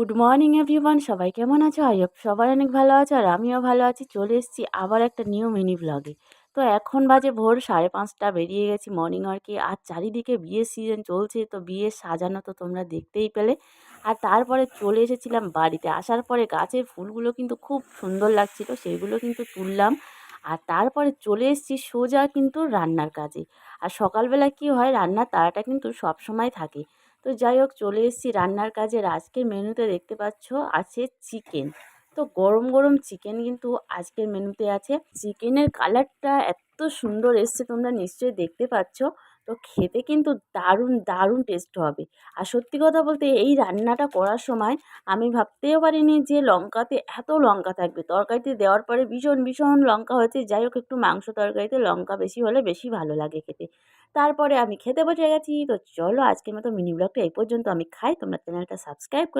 Good morning everyone সবাই কেমন আছো? আই হোপ সবাই অনেক ভালো আছো আর আমিও ভালো আছি। চলে এসেছি আবার একটা নিউ মিনি ব্লগে তো এখন বাজে ভোর, সাড়ে পাঁচটা, বেরিয়ে গেছি মর্নিং ওয়ার্কে আর চারিদিকে বিয়ের সিজন চলছে, তো বিয়ে সাজানো তো তোমরা দেখতেই পেলে। আর তারপরে চলে এসেছিলাম বাড়িতে। আসার পরে গাছের ফুলগুলো কিন্তু খুব সুন্দর লাগছিল, সেগুলো কিন্তু তুললাম। আর তারপরে চলে এসেছি সোজা কিন্তু রান্নার কাজে। আর সকালবেলা কি হয়, রান্নার তাড়াটা কিন্তু সব সময় থাকে। তো যাই হোক, চলে এসেছি রান্নার কাজে আজকের মেনুতে দেখতে পাচ্ছ, আছে চিকেন তো গরম গরম চিকেন কিন্তু আজকের মেনুতে আছে। চিকেনের কালারটা এত সুন্দর এসছে, তোমরা নিশ্চয়ই দেখতে পাচ্ছ। তো খেতে কিন্তু দারুণ দারুণ টেস্ট হবে। আর সত্যি কথা বলতে এই রান্নাটা করার সময় আমি ভাবতেও পারিনি যে লঙ্কাতে এত লঙ্কা থাকবে। তরকারিতে দেওয়ার পরে ভীষণ ভীষণ লঙ্কা হয়েছে। যাই হোক, একটু মাংস তরকারিতে লঙ্কা বেশি হলে বেশি ভালো লাগে খেতে। তারপরে আমি খেতে বসে গেছি। তো চলো আজকের মতো মিনি ব্লগটা এই পর্যন্ত আমি খাই। তোমরা চ্যানেলটা সাবস্ক্রাইব করে